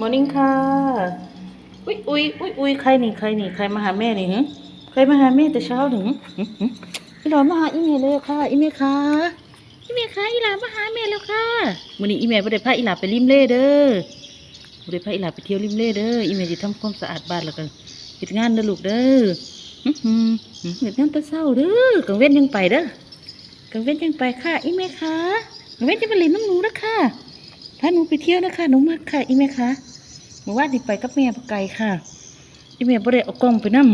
มอร์นิ่งค่ะ อุ้ยอุ้ยอุ้ยอุ้ยใครนี่ใครนี่ใครมาหาแม่นี่หึใครมาหาแม่แต่เช้าถึงหึหึอีหลอมาหาอีเมลเลยค่ะ อีเมลค่ะอีเมลค่ะอีหลามาหาแม่แล้วค่ะมื้อนี้อีเมลบ่ได้พาอีหลาไปริมเล่เด้อบ่ได้พาอีหลาไปเที่ยวริมเล่เด้อ อีเมลสิทำความสะอาดบ้านแล้วก็เฮ็ดงานเด้อลูกเด้อหึหึหึเฮ็ดงานแต่เช้าเด้อกลางเว้นยังไปเด้อกลางเว้นยังไปค่ะ อีเมลค่ะกลางเว้นจะมาเล่นน้ำหนูนะค่ะพาหนูไปเที่ยวนะคะหนูมากค่ะ อีเมค่ะเมื่อวานนี่ไปกับแม่ปไก่ค่ะอีเมบ่ได้เอากล้องไปนั่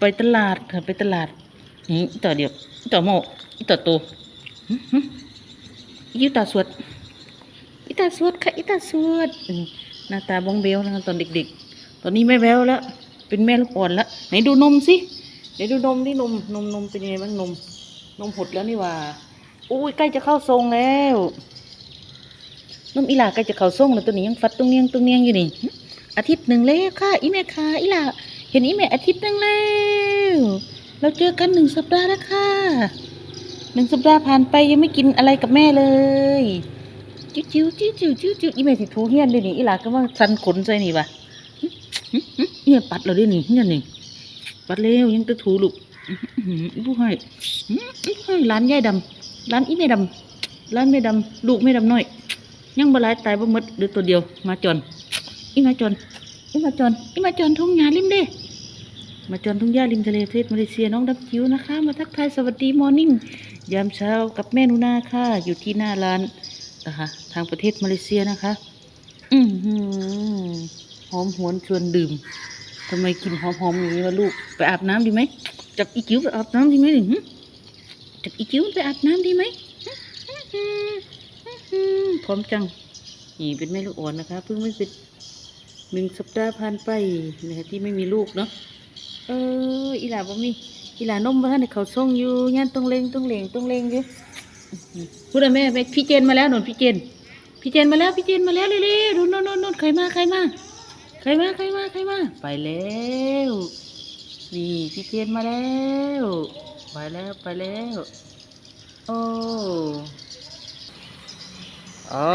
ไปตลาดค่ะไปตลาดนี่อีต่อเดียวต่อโมอีต่อโตหึหึอีตาสวดอีตาสวดค่ะอีตาสวดหน้าตาบ้องเบลนะคะตอนเด็กๆ ตอนนี้ไม่แววแล้ว เป็นแม่ลูกอ่อนแล้วไหนดูนมสิไหนดูนมดินมนมนมเป็นยังไงบ้างนม นมหดแล้วนี่ว่าอุ้ยใกล้จะเข้าทรงแล้วนมอีหลาใกล้จะเข้าส่งแล้วตัวนี้ยังฟัดตรงเนียงตรงเนียงอยู่นี่ อาทิตย์หนึ่งแล้วค่ะ อีแม่ค่ะอีหลาเห็นอีแม่อาทิตย์หนึ่งแล้วเราเจอกันหนึ่งสัปดาห์แล้วค่ะหนึ่งสัปดาห์ผ่านไปยังไม่กินอะไรกับแม่เลยจิ้วจิ้วจิ้วจิ้วจิ้วจิ้วอีแม่สิทูเฮียนเลยนี่อีหลาก็ว่าสันขนใส่นี่วะเนี่ยปัดเราด้วยนี่เนี่ยนี่ปัดเร็วยังจะถูลูกผู้ให้ผู้ให้ร้านยายดำร้านอีแม่ดำร้านแม่ดำลูกแม่ดำน้อย ยังบลายตายบ่หมดเหลือตัวเดียวมาจอน อีมาจอนอีมาจอนอีมาจอนทุ่งหญ้าริมเด้มาจอนทุ่งหญ้าริมทะเลประเทศมาเลเซียน้องดับจิ๋วนะคะ มาทักทายสวัสดีมอร์นิ่งยามเช้ากับแม่นูนาค่ะ อยู่ที่หน้าร้านนะคะทางประเทศมาเลเซียนะคะ อือหือหอมหวนชวนดื่มทำไมกลิ่นหอมๆอย่างนี้วะลูก ไปอาบน้ำดีไหมจับอีจิ๋วไปอาบน้ำดีไหมหนิหึจับอีจิ๋วไปอาบน้ำดีไหมหึหึหึพร้อมจัง นี่เป็นแม่ลูกอ่อนนะคะเพิ่งไม่เป็น หนึ่งสัปดาห์ผ่านไปนะคะที่ไม่มีลูกเนาะเอออีหลาบ่มีอีหลานมบ้านเขาส่งอยู่ย่านตรงเลงตรงเลงตรงเลงอยู่อื้อหือพูดอะแม่แม่พี่เจนมาแล้วหนนพี่เจน พี่เจนมาแล้วพี่เจนมาแล้วเร็วๆดูโน่นโน่นโน่นใครมาใครมาใครมาใครมาใครมาไปแล้วนี่พี่เจนมาแล้วไปแล้วไปแล้วโอ้อ๋อ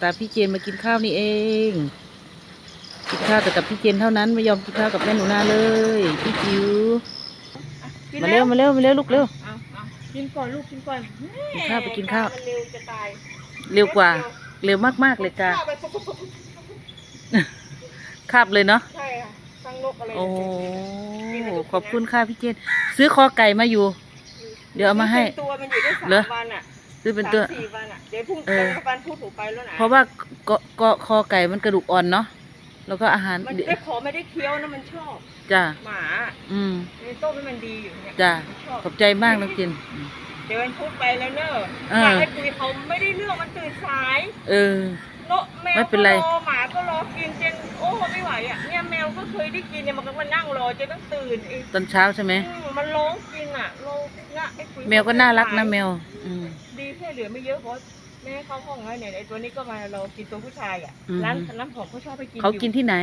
ตาพี่เจนมากินข้าวนี่เองกิน ข้าวแต่กับพี่เจนเท่านั้นไม่ยอมกินข้าวกับแม่หนูนาเลยพี่จิ๋วมาเร็วมาเร็วมาเร็วลูกเร็ว เอาเอากินก่อนลูกกินก่อนกินข้าวไปกินข้าว มันเร็วจะตายเร็วกว่าเร็วมากๆเลยจ้าข้าวไปปุ๊บปุ๊บปุ๊บปุ๊บคาบเลยเนาะใช่ค่ะทั้งนกอะไรโอ้ขอบคุณค่ะพี่เจน ซื้อคอไก่มาอยู่ เดี๋ยวเอามาให้เป็นตัวมันอยู่ได้สามเหรอ วันอะซื้อเป็นตัว สามสี่วันอะเดี๋ยวพรุ่งเออเดี๋ยววันพูดถูกไปแล้วนะเพราะว่าก็ก็คอไก่มันกระดูกอ่อนเนาะ แล้วก็อาหารมันเดี๋ยวได้ขอไม่ได้เคี้ยวนะมันชอบจ้าหมาอืมในต้มให้มันดีอยู่เนี่ยจ้ามันชอบขอบใจมากน้องเจนเดี๋ยววันพูดไปแล้วเนอะเออ อยากให้คุยเขาไม่ได้เรื่องมันตื่นสายเออเนอะแมวไม่เป็นไรก็รอหมาก็รอกินจนโอ้ไม่ไหวอะเนี่ยแมวก็เคยได้กินเนี่ยมันก็มานั่งรอจนต้องตื่นอีกตอนเช้าใช่ไหมอืมมันร้องกินอะร้องนะไอ้คุยแมวก็น่ารักนะแมว อืม ดีแค่เหลือไม่เยอะเพราะ แม่เข้าห้องแล้วเนี่ยไอ้ตัวนี้ก็มารอกินตัวผู้ชายอะอืม ร้านน้ำหอมเขาชอบไปกินเขากินอยู่ที่ไหน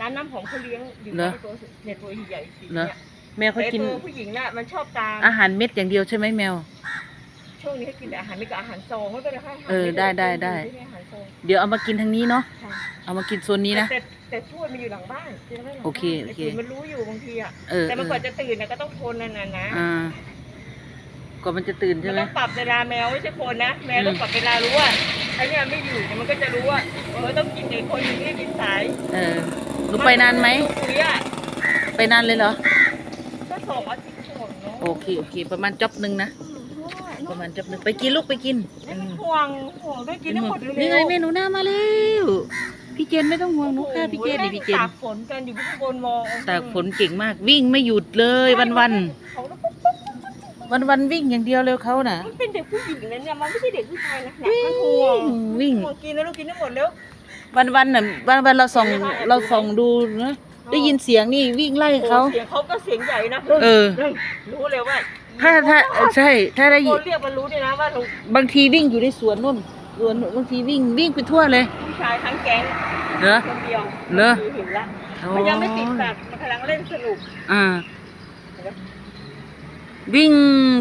ร้านน้ำหอมเขาเลี้ยงอยู่เหรอไอ้ตัวเนี่ยตัวใหญ่ๆสีเหรอเนี่ยแมวเขาไอ้กินตัวผู้หญิงน่ะมันชอบตามอาหารเม็ดอย่างเดียวใช่ไหมแมว ช่วงนี้ให้กินแต่อาหารไม่กับอาหารซองไม่เป็นไรค่ะาหารเออได้ได้ได้ ม่อาหารซองเดี๋ยวเอามากินทางนี้เนาะค่ะเอามากินโซนนี้นะ แต่แต่ถ้วยมันอยู่หลังบ้านกินไม่หลังบ้านโอเคโอเคไปุ๋ยมันรู้อยู่บางทีอะเออแต่มันเออกว่าจะตื่นนะก็ต้องทนนานๆนะ อ่า ก่อนมันจะตื่นมัใช่นไหม ต้องปรับเวลาแมวไม่ใช่คนนะ แมวต้องปรับเวลารู้ว่าไอ้เนี่ยไม่อยู่เนี่ยมันก็จะรู้ว่าเออต้องกินไอ้คนนี้กินสายเออหนูไปนานไหมปุ๋ยอะไปนานเลยเหรอ ก็สองอาทิตย์ก่อนเนาะโอเคโอเค ประมาณจ็อบหนึ่งนะอืมเพราะว่าประมาณจ็อบหนึ่งไปกินลูกไปกินไม่อืเป็นมห่วงห่วงด้วยกินให้หมดเร็วๆนี่ไงเมนูหน้ามาแล้ว พี่เจนไม่ต้องห่วงหนูค่ะพี่เจนนี่พี่เจนตากฝนกันอยู่ข้างบนมองตากฝนเก่งมากวิ่งไม่หยุดเลยวันวัน เขาแล้ วปุ๊บปุ๊บปุ๊บวันวันๆวิ่งอย่างเดียวเลยเขาน่ะ มันเป็นเด็กผู้หญิงนะเนี่ยมันไม่ใช่เด็กผู้ชายนะเนี่ยมันห่วงวิ่ง ห่วงกินแล้วลูกกินให้หมดแล้ววันวันๆน่ะวันวันๆเราส่องเราส่องดูนะได้ยินเสียงนี่วิ่งไล่เขาเสียงเขาก็เสียงใหญ่นะเออ รู้เลยว่าถ้าถ้าใช่ถ้าได้ตะยิโกนนเรียกมันรู้ด้วยนะว่าเราบางทีวิ่งอยู่ในสวนนู่นสวนนู่นบางทีวิ่งวิ่งไปทั่วเลยผู้ชายทั้งแก๊งเหรอ คนเดียวเหรอเห็นละมันยังไม่ติดสัตว์มันกำลังเล่นสนุก อ่า วิ่ง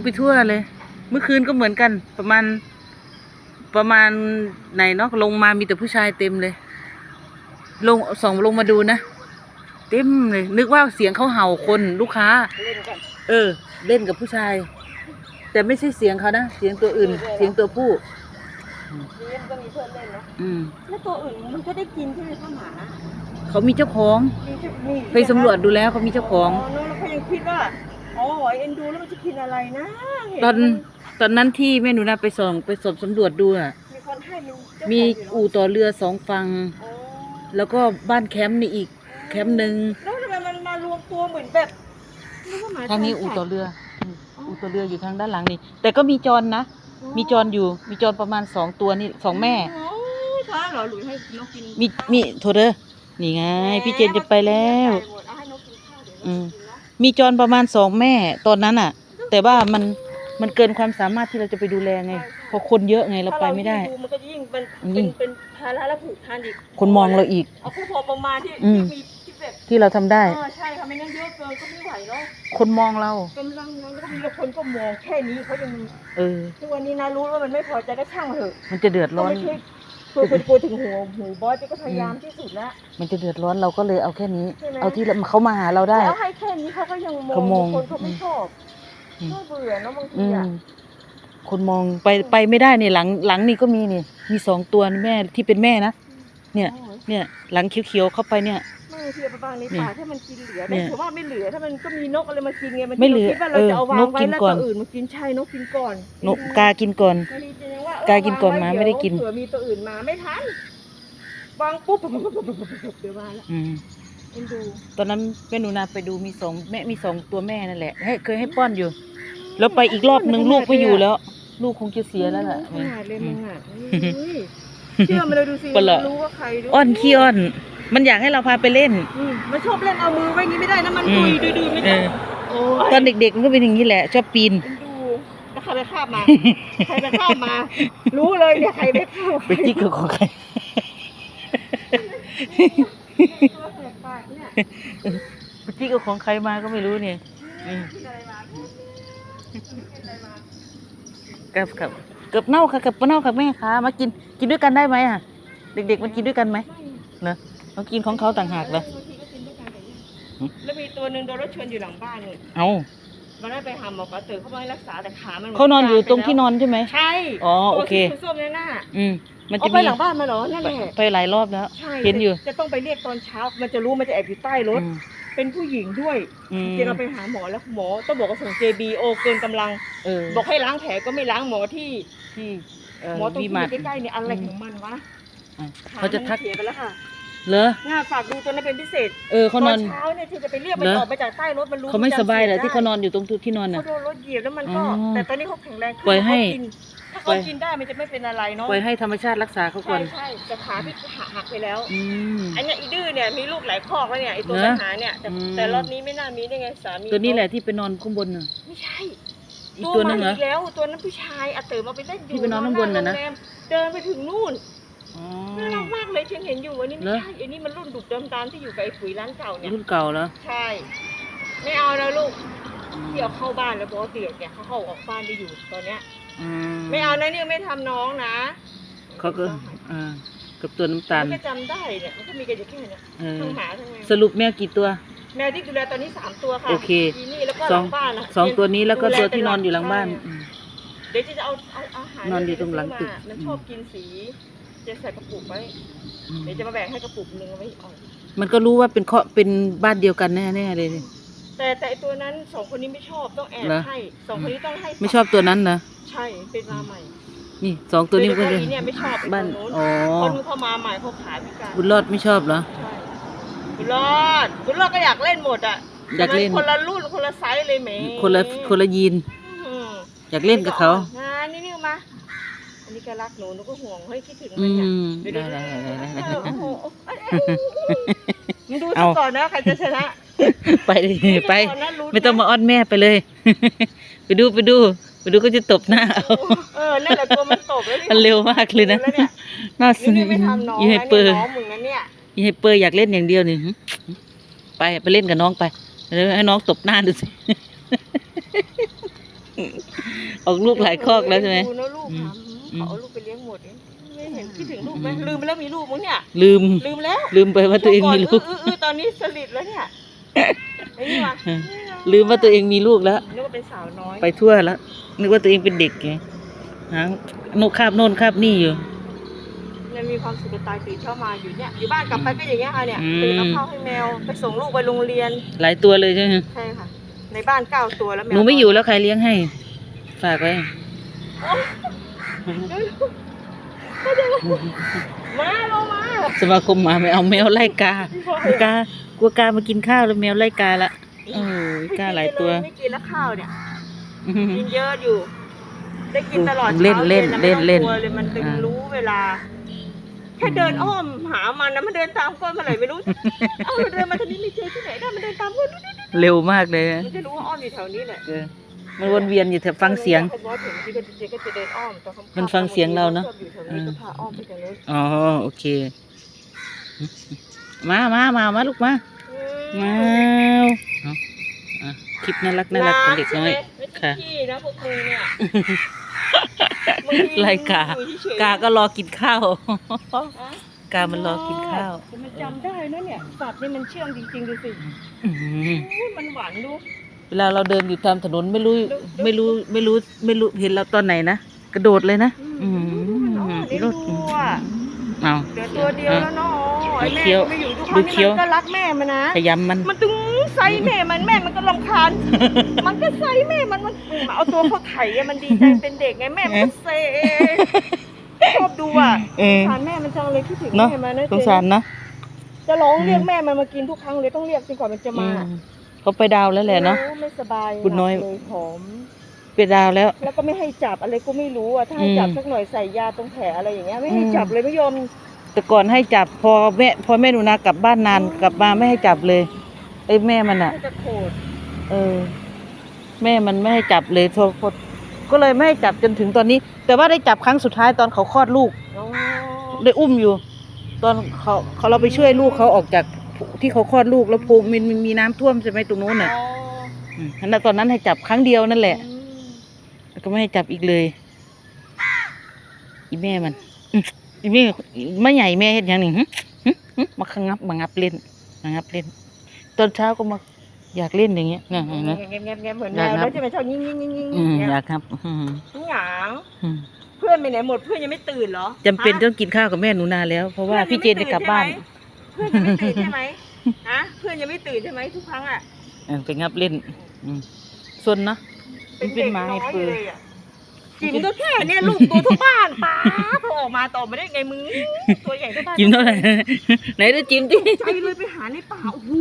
ไปทั่วเลย เมื่อคืนก็เหมือนกัน ประมาณ ประมาณไหนเนาะลงมามีแต่ผู้ชายเต็มเลย ลงส่องลงมาดูนะเต็มเลย นึกว่าเสียงเขาเห่าคนลูกค้าเล่นกันเออ เล่นกับผู้ชาย แต่ไม่ใช่เสียงเขานะเสียงตัวอื่น เสียงตัวผู้เล่นก็มีเพื่อนเล่นนะอืมแล้วตัวอื่นมันก็ได้กินใช่ไหมข้าวหมาเขามีเจ้าของ มีจะมี ไปสำรวจดูแล้วเขามีเจ้าของอ๋อแล้วเขายังคิดว่า อ๋อเอ็นดูแล้วมันจะกินอะไรนะเห็ตอนตอนนั้นที่แม่หนูนาไปส่องไปสอบสำรวจดูอะ มีคนให้มันเจ้าของมียู่อู่ต่อเรือสองฝั่งอ๋อแล้วก็บ้านแคมป์นี่อีกแคมป์หนึ่งแล้วทำไมมันมารวมตัวเหมือนแบบนึกว่หมทางนี้จรอู่จัดต่อเรืออืมอู่ต่อเรืออยู่ทางด้านหลังนี่ แต่ก็มีจรนะ มีจรอยู่มีจรประมาณสองตัวนี่สองแม่ โอ้ท้าเหรอหรือให้นกกินมีข้าวมีโทรเดอร์นี่ไง พี่เจนจะไปแล้วหมดเอาให้นกกินข้าวเดี๋ยวอืมนกกินเนาะ มีจรประมาณสองแม่ตอนนั้นอะ แต่ว่ามันมันเกินความสามารถที่เราจะไปดูแลไงเพราะคนเยอะไงเราไปไม่ได้ ถ้าเรายิ่งมันก็ยิ่งเป็นยิ่เป็นงเป็นภาระและผูกพันอีกคนมองเราอีก เอาแค่พอประมาณที่อืมที่มีที่แบบที่เราทำได้ เออใช่ค่ะไม่งั้นเยอะเกินก็ไม่ไหวเนาะคนมองเรา กำลังนั้นแล้วมีคนก็มองแค่นี้เขายังเออ ทุกวันนี้นะรู้ว่ามันไม่พอใจก็ช่างเถอะมันจะเดือดก็ร้อน ไม่ใช่ กลัวกลัวกลัวถึงหัวหูบอสก็พยายามที่สุดแล้ว มันจะเดือดร้อนเราก็เลยเอาแค่นี้ ใช่ไหม เอาที่เราเขามาหาเราได้ แล้วให้แค่นี้เขาก็ยังมองเขามองคนเขาไม่ชอบอืมก็เบื่อเนาะบางทีอืมอะคนมองไปไปไม่ได้เนี่ยหลังหลังนี่ก็มีนี่มีสองตัวนี่แม่ที่เป็นแม่นะ เนี่ย โอ้ยเนี่ย หลังเขียวๆเข้าไปเนี่ย ไม่เทียบไปบ้างในเนี่ยป่าถ้ามันกินเหลือเนี่แต่ยถือว่าไม่เหลือถ้ามันก็มีนกอะไรมากินไงมันไม่เหลือคิดว่าเราจะเอาวางเออนกไว้กินแล้วก่ตัอนวอื่นมากินใช่นกกินก่อนนกกากินก่อนบางทีจะยังว่เออ กากินก่อนวงหมาว้ไม่ได้กิน เผื่อมีตัวอื่นมาไม่ทันวางปุ๊บปุ๊บปุ๊บปุ๊บปุ๊บปุ๊บเดี๋ยวมาแล้วอืมเอ็นดูตอนนั้นแม่หนูนาไปดูมีสองแม่มีสองตัวแม่นั่นแหละให้เคยให้ป้อนอยู่ แล้วไปอีกรอบนึงลูกไม่อยู่แล้ว ลูกคงจะเสียแล้วล่ะขนาดเลยมึงอะอืมเฮ้ยเชื่อมันเลยดูสิปะเหรอมันรู้ว่าใครด้วยอ้อนขี้อ้อน มันอยากให้เราพาไปเล่นอืมมันชอบเล่นเอามือไว้อย่างนี้ไม่ได้นะมันอืดุมยดุยดุยไม่เอได้อโอ้ยตอนเด็กๆมันก็เป็นอย่างนี้แหละ ชอบปีนเอ็นดูแล้ว ใครไปคาบมา ใครไปคาบมา รู้เลยเนี่ยใครไปคาบไปจิกกับของใครตัวแสบปากเนี่ยไปจิกกับของใครมาก็ไม่รู้เนี่ยอืมกินอะไรมากินอะไรมากับกับกับเน่าค่ะกับเน่าค่ะแม่คะมากินกินด้วยกันได้ไหมอะ เด็ก ๆ มันกินด้วยกันไหมเนอะเขากินของเขาต่างหากเหรอบางทีก็กินด้วยกันแต่ยังแล้วมีตัวหนึ่งโดนรถชนอยู่หลังบ้านเลยเอา มันได้ไปหาหมอก็ตื่นเขาไม่รักษาแต่ขามันเขานอนอยู่ตรงที่นอนใช่ไหมใช่อ๋อโอเคตัวสีส้มๆเนี่ยน่ะอืมมันเอาจะไปมีหลังบ้านมาเหรอนั่นไปแหละไปหลายรอบแล้วใช่เห็นอยู่ จะต้องไปเรียกตอนเช้า มันจะรู้มันจะแอบอยู่ใต้รถอืมเป็นผู้หญิงด้วยอืมเจนเราไปหาหมอแล้วหมอต้องบอกว่าส่ง JBO เกินกำลังเออบอกให้ล้างแผลก็ไม่ล้างหมอที่ที่เอ่อหมอตรงวีที่มาอร์ทยู่ใกล้ๆเนี่ยอะไรอืมของมันวะอะขาเขาจะทักมันเสียไปแล้วค่ะ เหรอง่าฝากดูตัวนั้นเป็นพิเศษเออเขานอน ตเช้าเนี่ยที่จะไปเรียกมันเหรอ ออกมาจากใต้รถมันรู้เขาไม่สบายเหรอจำที่เขานอนอยู่ตรงจุดที่นอนเขาน่ะโดนรถเหยียบแล้วมันก็ อ๋อแต่ตอนนี้เขาแข็งแรงขึ้นปล่อยให้ เขากินถ้าปล่เขาอยกินได้มันจะไม่เป็นอะไรเนาะปล่อยให้ธรรมชาติรักษาเขาก่อใช่นใช่แต่ขาพี่หักหักไปแล้ว อืม อันเนี้ยอีดื้อเนี่ยมีลูกหลายคอกแล้วเนี่ยไอตัวเหรปัอญหาเนี่ยแต่อืม แต่รอบนี้ไม่น่ามีได้ไงสามีตัวนี้แหละที่ไปนอนข้างบนน่ะ ไม่ใช่อีกตัวหนึงเหรอใม่แล้วตัวนั้นผู้ชายอาเต๋อมาไปเล่นอยู่ที่ไปนอนข้างบนน่ะนะ โรงแรมเดินไปถึงนู่น อ๋อ น่ารักมากเลยฉันเห็นอยู่อันนี้เหรไม่อใช่อันนี้มันรุ่นดุกเดิมตามที่อยู่กับไอ้ปุ๋ยร้านเก่าเนี่ยรุ่นเก่าแล้วใช่ ไม่เอาแล้วลูกที่เอาเข้าบ้านแล้วปกติเนี่ยเขาเข้าออกบ้านได้อยู่ตอนเนี้ยอืมไม่เอานะเนี่ยไม่ทำน้องนะเขาก็อ่ากับตัวน้ำตาลมันก็จำได้เนี่ยมันก็มีกันอยู่แค่เนี้ยเออทั้งหมาทั้งแมวสรุปแมวกี่ตัว แมวที่ดูแลตอนนี้สามตัวค่ะโอเคอีนี่แล้วก็สหอลัง งบ้านนะสองตัวนี้แล้วก็ดูตัวที่นอนอยู่หลังบ้านใช่อืม เดี๋ยวจะเอาเอาอาหารนอนอยู่ตรงหลังตึก มันชอบกินสี จะใส่กระปุกไว้อืมเดี๋ยวจะมาแบ่งให้กระปุกหนึ่งเอาไว้อ่อนมันก็รู้ว่าเป็นเคาะเป็นบ้านเดียวกันแน่ๆเลยนี่ แต่แต่ไอ้ตัวนั้นสองคนนี้ไม่ชอบต้องแอบเหรอ ให้สองคนนี้ต้องให้ไม่ชอบตัวนั้นนะใช่เป็นมาใหม่นี่สองตัวนี้ก็โดยเลเฉยพาะอีเนี่ยไม่ชอบไอ้บ้านตัวนู้นอ๋อคนนู้นเข้ามาใหม่เขาขาพิการบุญรอดไม่ชอบเหรอ ใช่บุญรอดบุญรอดก็อยากเล่นหมดอะอยากเล่นแต่มัคนละรุ่นคนละไซส์เลยแหมคนละคนละยีน อืมอยากเล่นกับเขา งานนี่นี่มาอั นนี้ก็รักหนูหนูก็ห่วงเฮ้ยคิดถึงอืมันเนี่ยมเดี๋ยวได้เดี๋ยวได้เดี๋ยวได้ได้เออโอ้โหเอ้ยเอ้ยมึงดูเอาซะก่อนนะใครจะชนะไปเลยไป ดูซะก่อนนะลุ้นนะไม่ต้องมาอ้อนแม่ไปเลย ไปดูไปดู ไปดูก็จะตบหน้าเอาเออนั่นแหละตัวมันตบแล้วนี่มันเร็วมากเลยนะแล้วเนี่ยน่าสนี่นนี่ไม่ทำน้องอีไฮนะเปอเนี่ยร์น้องมึงนะเนี่ยอีไฮเปอร์อยากเล่นอย่างเดียวนี่หึไปไปเล่นกับน้องไปเดี๋ยวให้น้องตบหน้าดูสิ ออกลูกหลายคอกแล้วใช่ไหม ดูนะลูกอืมทำอืม เขาเอาลูกไปเลี้ยงหมดเองไม่เห็นคิดถึงลูกไหมลืมไปแล้วมีลูกมั้งเนี่ย ลืมลืมแล้วลืมไปว่าตัวเองมีลูกเมื่ออนอื้ออื้อตอนนี้สลิดแล้วเนี่ยไอ้นี่วะลืมว่าตัวเองมีลูกแล้วนึกว่าเป็นสาวน้อยไปทั่วแล้วนึกว่าตัวเองเป็นเด็กไงหางโนคาบโน่นคาบนี่อยู่ยังมีความสุขจะตายตื่นเช้ามาอยู่เนี่ยอยู่บ้านกลับไปก็อย่างเงี้ยค่ะเนี่ยอืมตื่นเอาข้าวให้แมวไปส่งลูกไปโรงเรียน หลายตัวเลยใช่ไหมใช่ค่ะในบ้านเก้าตัวแล้วแมวหนูไม่อยู่แล้วใครเลี้ยงให้ ฝากไว้ มาลงมาสมาคมหมาไม่เอาแมวไล่กากากลัวกามากินข้าวแล้วแมวไล่กาละโอ้ยกาหลายตัวไม่กินแล้วข้าวเนี่ยกินเยอะอยู่ได้กินตลอดเล่นช้าเล่นย็ะเล่นเล่นไม่ต้องกลัวเลยมันตึงอ่ารู้เวลาแค่เดินอ้อมหามันนะมันเดินตามก้นมาไหนไม่รู้เอ้ามันเดินมาทางนี้ไม่เจอที่ไหนได้มันเดินตามก้นเร็วมากเลยนะมันจะรู้ว่าอ้อมอยู่แถวนี้แหละเออ มันวนเวียนอยู่แถวฟังเสียงพอถึงที่ก็จะก็จะเดินอ้อมตอนค่ำๆมันฟังเสียงเราเนอะชอบอยู่แถวนี้ก็พาอ้อมไปทางนู้นอ๋อโอเค มามามามาลูกมามาเอาอะคลิปน่ารักน่ารักของเด็กน้อยค่ะค่ะขี้นะพวกมึงเนี่ยไล่กามึงอยู่เฉยๆกาก็รอกินข้าวอะกามันรอกินข้าวแต่มันจำได้นะเนี่ยสัตว์นี่มันเชื่องจริงๆดูสิอื้อหืออุ๊ยมันหวานดู เวลาเราเดินอยู่ตามถนนไม่รู้ไม่รู้ไม่รู้ไม่รู้เห็นเราตอนไหนนะกระโดดเลยนะอืมนี่รดูถอะเอาเหลือตัวเดียวแล้วเนาะไอ้แม่ดูเคี้ยวก็ไม่อยู่ทุกคดูรั้งเคี้นี่ยวมันก็รักแม่มันนะขยำมันมันตึงไซแม่มันแม่มันก็รำคาญมันก็ไซแม่มันมันเอาตัวเขาไถอะมันดีใจเป็นเด็กไงแม่มันก็เซชอบดูอะเออสารแม่มันจังเลยคิดถึงเนาะแม่มันนะสงสารนะจะร้องเรียกแม่มันมากินทุกครั้งเลยต้องเรียกจนกว่ามันจะอืมาม เขาไปดาวแล้วแหละเนาะโอ้ไม่สบายบุญน้อยเลยผอม ไปดาวแล้ว แล้วก็ไม่ให้จับอะไรก็ไม่รู้อะถ้าให้อืมจับสักหน่อยใส่ยาตรงแผลอะไรอย่างเงี้ยไม่ให้อืม จับเลยไม่ยอมแต่ก่อนให้จับพอแม่พอแม่หนูนากลับบ้านนานกลับมาไม่ให้จับเลยไอ้แม่มันอะ ให้จะโกรธเออ แม่มันไม่ให้จับเลยพอพอก็เลยไม่ให้จับจนถึงตอนนี้ แต่ว่าได้จับครั้งสุดท้ายตอนเขาคลอดลูก อ๋อได้อุ้มอยู่ ตอนเขาเขาเราไปช่วยลูกเขาออกจาก ที่เขาคลอดลูกแล้วภูมิมันมันมีน้ำท่วมใช่ไหมตรงนู้นน่ะอ๋ออืมแล้วตอนนั้นให้จับครั้งเดียวนั่นแหละอืมแล้วก็ไม่ให้จับอีกเลย อีแม่มันอืมอีแม่ไม่ใหญ่แม่เห็นอย่างหนึ่งหึหึหึมาขงับมางับเล่นมางับเล่น ตอนเช้าก็มาอยากเล่นอย่างเงี้ยเนี่ยเห็นไหม เงียบเงียบเงียบเหมือนอแมยากวนับแล้วจะไปชอบยิ่งยิ่งยิ่งยิ่งอืมเนี่ยอยากครับอืมทุกอย่างอืมเพื่อนไปไหนหมดเพื่อนยังไม่ตื่นเหรอจำเป็นฮะ ต้องกินข้าวกับแม่หนูนาแล้ว เพราะว่าพี่เจนจะกลับบ้าน เพื่อนยังไม่ตื่นใช่ไหม ฮะเพื่อนยังไม่ตื่นใช่ไหมทุกครั้งอะเออไปงับเล่นอืมซนเนาะเป็นเป็นเด็กไม้น้อยปืนเลยอะจิ๋มก็แค่เนี่ยลูกตัวเท่าบ้านป้าพอออกมาต่อไม่ได้ไงมึงตัวใหญ่เท่าบ้านจิ้มเท่าไหร่ไหนดูจิ้มดิใจเลยไปหาในป่าโอ้โห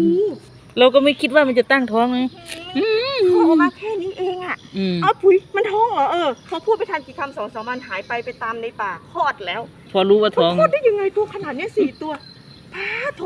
เราก็ไม่คิดว่ามันจะตั้งท้องไงพอออกมาแค่นี้เองอะอืมอ้าวปุ๋ยมันท้องเหรอเออพอพูดไปทันกี่คำสองสามวันหายไปไปตามในป่าคลอดแล้ว พอรู้ว่าท้องมันคลอดได้ยังไงตัวขนาดเนี้ยสี่ตัว ป้าโท